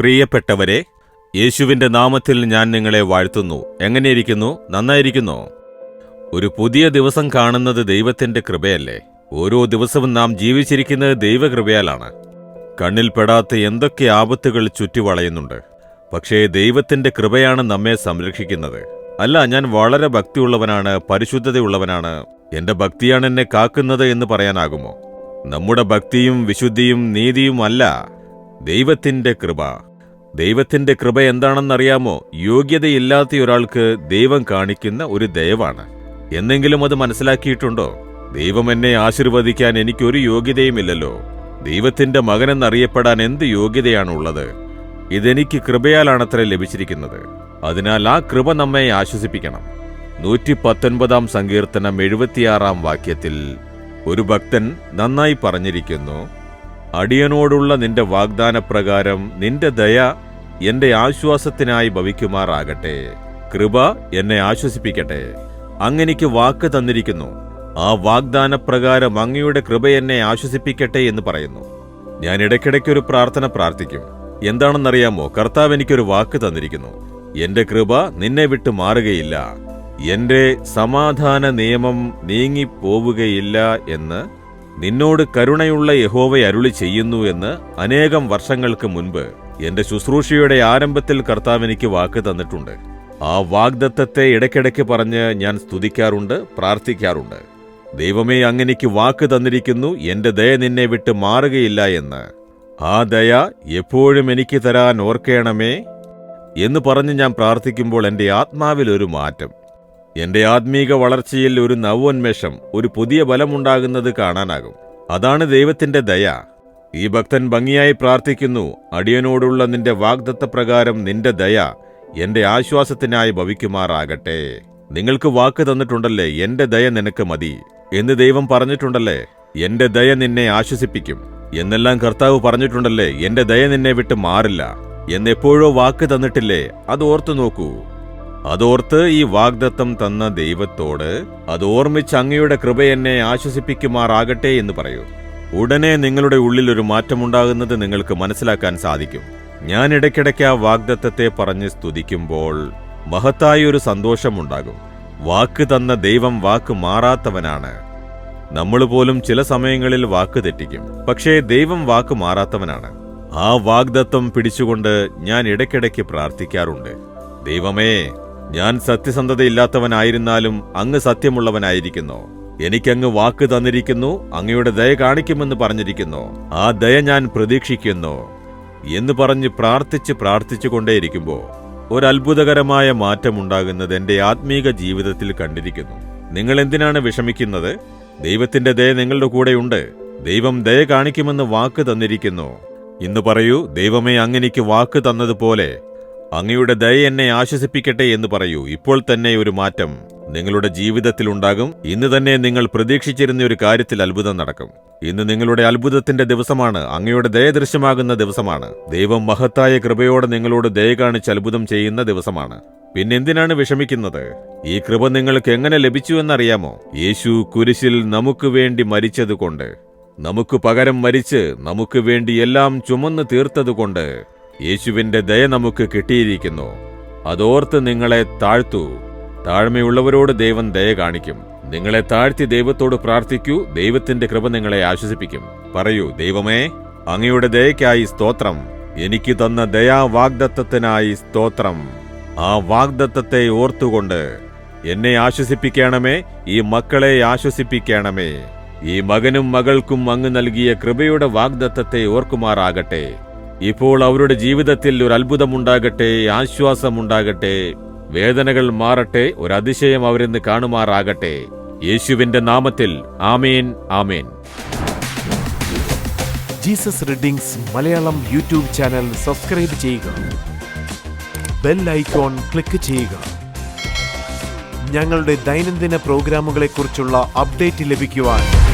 പ്രിയപ്പെട്ടവരെ യേശുവിന്റെ നാമത്തിൽ ഞാൻ നിങ്ങളെ വാഴ്ത്തുന്നു. എങ്ങനെയിരിക്കുന്നു? നന്നായിരിക്കുന്നു? ഒരു പുതിയ ദിവസം കാണുന്നത് ദൈവത്തിന്റെ കൃപയല്ലേ? ഓരോ ദിവസവും നാം ജീവിച്ചിരിക്കുന്നത് ദൈവകൃപയാലാണ്. കണ്ണിൽപ്പെടാത്ത എന്തൊക്കെ ആപത്തുകൾ ചുറ്റി വളയുന്നുണ്ട് പക്ഷേ ദൈവത്തിന്റെ കൃപയാണ് നമ്മെ സംരക്ഷിക്കുന്നത്. അല്ല ഞാൻ വളരെ ഭക്തിയുള്ളവനാണ് പരിശുദ്ധതയുള്ളവനാണ്. എന്റെ ഭക്തിയാണ് എന്നെ കാക്കുന്നത് എന്ന് പറയാനാകുമോ? നമ്മുടെ ഭക്തിയും വിശുദ്ധിയും നീതിയും അല്ല ദൈവത്തിന്റെ കൃപ. ദൈവത്തിന്റെ കൃപ എന്താണെന്നറിയാമോ? യോഗ്യതയില്ലാത്ത ഒരാൾക്ക് ദൈവം കാണിക്കുന്ന ഒരു ദയവാണ്. എന്നെങ്കിലും അത് മനസ്സിലാക്കിയിട്ടുണ്ടോ? ദൈവം എന്നെ ആശീർവദിക്കാൻ എനിക്കൊരു യോഗ്യതയുമില്ലല്ലോ. ദൈവത്തിന്റെ മകനെന്നറിയപ്പെടാൻ എന്ത് യോഗ്യതയാണുള്ളത്? ഇതെനിക്ക് കൃപയാലാണത്ര ലഭിച്ചിരിക്കുന്നത്. അതിനാൽ ആ കൃപ നമ്മെ ആശ്വസിപ്പിക്കണം. നൂറ്റി പത്തൊൻപതാം സങ്കീർത്തനം എഴുപത്തിയാറാം വാക്യത്തിൽ ഒരു ഭക്തൻ നന്നായി പറഞ്ഞിരിക്കുന്നു അടിയനോടുള്ള നിന്റെ വാഗ്ദാനപ്രകാരം നിന്റെ ദയ എന്റെ ആശ്വാസത്തിനായി ഭവിക്കുമാറാകട്ടെ. കൃപ എന്നെ ആശ്വസിപ്പിക്കട്ടെ. അങ്ങനിക്ക് വാക്ക് തന്നിരിക്കുന്നു. ആ വാഗ്ദാനപ്രകാരം അങ്ങയുടെ കൃപ എന്നെ ആശ്വസിപ്പിക്കട്ടെ എന്ന് പറയുന്നു. ഞാൻ ഇടയ്ക്കിടയ്ക്കൊരു പ്രാർത്ഥന പ്രാർത്ഥിക്കും. എന്താണെന്നറിയാമോ? കർത്താവ് എനിക്കൊരു വാക്ക് തന്നിരിക്കുന്നു. എന്റെ കൃപ നിന്നെ വിട്ടു മാറുകയില്ല. എന്റെ സമാധാന നിയമം നീങ്ങിപ്പോവുകയില്ല എന്ന് നിന്നോട് കരുണയുള്ള യഹോവ അരുളി ചെയ്യുന്നു എന്ന് അനേകം വർഷങ്ങൾക്ക് മുൻപ് എന്റെ ശുശ്രൂഷയുടെ ആരംഭത്തിൽ കർത്താവ് എനിക്ക് വാക്ക് തന്നിട്ടുണ്ട്. ആ വാഗ്ദത്തത്തെ ഇടയ്ക്കിടയ്ക്ക് പറഞ്ഞ് ഞാൻ സ്തുതിക്കാറുണ്ട് പ്രാർത്ഥിക്കാറുണ്ട്. ദൈവമേ അങ്ങനെക്ക് വാക്ക് തന്നിരിക്കുന്നു എന്റെ ദയ നിന്നെ വിട്ട് മാറുകയില്ല എന്ന്. ആ ദയ എപ്പോഴും എനിക്ക് തരാൻ ഓർക്കേണമേ എന്ന് പറഞ്ഞ് ഞാൻ പ്രാർത്ഥിക്കുമ്പോൾ എന്റെ ആത്മാവിലൊരു മാറ്റം. എന്റെ ആത്മീക വളർച്ചയിൽ ഒരു നവോന്മേഷം ഒരു പുതിയ ബലമുണ്ടാകുന്നത് കാണാനാകും. അതാണ് ദൈവത്തിന്റെ ദയ. ഈ ഭക്തൻ ഭംഗിയായി പ്രാർത്ഥിക്കുന്നു അടിയനോടുള്ള നിന്റെ വാഗ്ദത്ത പ്രകാരം നിന്റെ ദയ എന്റെ ആശ്വാസത്തിനായി ഭവിക്കുമാറാകട്ടെ. നിങ്ങൾക്ക് വാക്ക് തന്നിട്ടുണ്ടല്ലേ എന്റെ ദയ നിനക്ക് മതി. എന്ന് ദൈവം പറഞ്ഞിട്ടുണ്ടല്ലേ എന്റെ ദയ നിന്നെ ആശ്വസിപ്പിക്കും. എന്നെല്ലാം കർത്താവ് പറഞ്ഞിട്ടുണ്ടല്ലേ എന്റെ ദയ നിന്നെ വിട്ട് മാറില്ല. എന്നെപ്പോഴോ വാക്ക് തന്നിട്ടില്ലേ അത് ഓർത്തു നോക്കൂ അതോർത്ത് ഈ വാഗ്ദത്തം തന്ന ദൈവത്തോട് അതോർമ്മിച്ച് അങ്ങയുടെ കൃപ എന്നെ ആശ്വസിപ്പിക്കുമാറാകട്ടെ എന്ന് പറയൂ. ഉടനെ നിങ്ങളുടെ ഉള്ളിൽ ഒരു മാറ്റമുണ്ടാകുന്നത് നിങ്ങൾക്ക് മനസ്സിലാക്കാൻ സാധിക്കും. ഞാൻ ഇടയ്ക്കിടയ്ക്ക് ആ വാഗ്ദത്തത്തെ പറഞ്ഞ് സ്തുതിക്കുമ്പോൾ മഹത്തായ ഒരു സന്തോഷമുണ്ടാകും. വാക്ക് തന്ന ദൈവം വാക്ക് മാറാത്തവനാണ്. നമ്മൾ പോലും ചില സമയങ്ങളിൽ വാക്ക് തെറ്റിക്കും. പക്ഷേ ദൈവം വാക്ക് മാറാത്തവനാണ്. ആ വാഗ്ദത്തം പിടിച്ചുകൊണ്ട് ഞാൻ ഇടയ്ക്കിടയ്ക്ക് പ്രാർത്ഥിക്കാറുണ്ട്. ദൈവമേ ഞാൻ സത്യസന്ധതയില്ലാത്തവനായിരുന്നാലും അങ്ങ് സത്യമുള്ളവനായിരിക്കുന്നു. എനിക്കങ്ങ് വാക്ക് തന്നിരിക്കുന്നു അങ്ങയുടെ ദയ കാണിക്കുമെന്ന് പറഞ്ഞിരിക്കുന്നു. ആ ദയ ഞാൻ പ്രതീക്ഷിക്കുന്നു എന്ന് പറഞ്ഞ് പ്രാർത്ഥിച്ച് പ്രാർത്ഥിച്ചുകൊണ്ടേയിരിക്കുമ്പോൾ ഒരു അത്ഭുതകരമായ മാറ്റമുണ്ടാകുന്നത് എന്റെ ആത്മീക ജീവിതത്തിൽ കണ്ടിരിക്കുന്നു. നിങ്ങൾ എന്തിനാണ് വിഷമിക്കുന്നത്? ദൈവത്തിന്റെ ദയ നിങ്ങളുടെ കൂടെയുണ്ട് ദൈവം ദയ കാണിക്കുമെന്ന് വാക്ക് തന്നിരിക്കുന്നു. ഇന്ന് പറയൂ ദൈവമേ അങ്ങനെക്ക് വാക്ക് തന്നതുപോലെ അങ്ങയുടെ ദയ എന്നെ ആശ്വസിപ്പിക്കട്ടെ എന്ന് പറയൂ. ഇപ്പോൾ തന്നെ ഒരു മാറ്റം നിങ്ങളുടെ ജീവിതത്തിൽ ഉണ്ടാകും. ഇന്ന് തന്നെ നിങ്ങൾ പ്രതീക്ഷിച്ചിരുന്ന ഒരു കാര്യത്തിൽ അത്ഭുതം നടക്കും. ഇന്ന് നിങ്ങളുടെ അത്ഭുതത്തിന്റെ ദിവസമാണ്. അങ്ങയുടെ ദയ ദൃശ്യമാകുന്ന ദിവസമാണ്. ദൈവം മഹത്തായ കൃപയോടെ നിങ്ങളോട് ദയ കാണിച്ച് അത്ഭുതം ചെയ്യുന്ന ദിവസമാണ്. പിന്നെന്തിനാണ് വിഷമിക്കുന്നത്? ഈ കൃപ നിങ്ങൾക്ക് എങ്ങനെ ലഭിച്ചു എന്നറിയാമോ? യേശു കുരിശിൽ നമുക്ക് വേണ്ടി മരിച്ചതുകൊണ്ട് നമുക്ക് പകരം മരിച്ച് നമുക്ക് വേണ്ടി എല്ലാം ചുമന്ന് തീർത്തതുകൊണ്ട് യേശുവിന്റെ ദയ നമുക്ക് കിട്ടിയിരിക്കുന്നു. അതോർത്ത് നിങ്ങളെ താഴ്ത്തൂ. താഴ്മയുള്ളവരോട് ദൈവം ദയ കാണിക്കും. നിങ്ങളെ താഴ്ത്തി ദൈവത്തോട് പ്രാർത്ഥിക്കൂ. ദൈവത്തിന്റെ കൃപ നിങ്ങളെ ആശ്വസിപ്പിക്കും. പറയൂ ദൈവമേ അങ്ങയുടെ ദയയ്ക്കായി സ്തോത്രം. എനിക്ക് തന്ന ദയാവാഗ്ദത്തത്തിനായി സ്തോത്രം. ആ വാഗ്ദത്തത്തെ ഓർത്തുകൊണ്ട് എന്നെ ആശ്വസിപ്പിക്കണമേ. ഈ മക്കളെ ആശ്വസിപ്പിക്കണമേ. ഈ മകനും മകൾക്കും അങ്ങ് നൽകിയ കൃപയുടെ വാഗ്ദത്തത്തെ ഓർക്കുമാറാകട്ടെ. ഇപ്പോൾ അവരുടെ ജീവിതത്തിൽ ഒരു അത്ഭുതമുണ്ടാകട്ടെ ആശ്വാസമുണ്ടാകട്ടെ വേദനകൾ മാറട്ടെ ഒരു അതിശയം അവരെന്ന് കാണുമാറാകട്ടെ. യേശുവിന്റെ നാമത്തിൽ ആമേൻ ആമേൻ. Jesus readings Malayalam YouTube channel subscribe ചെയ്യുക. ബെൽ ഐക്കോൺ ക്ലിക്ക് ചെയ്യുക. ഞങ്ങളുടെ ദൈനംദിന പ്രോഗ്രാമുകളെക്കുറിച്ചുള്ള അപ്ഡേറ്റ് ലഭിക്കുവാൻ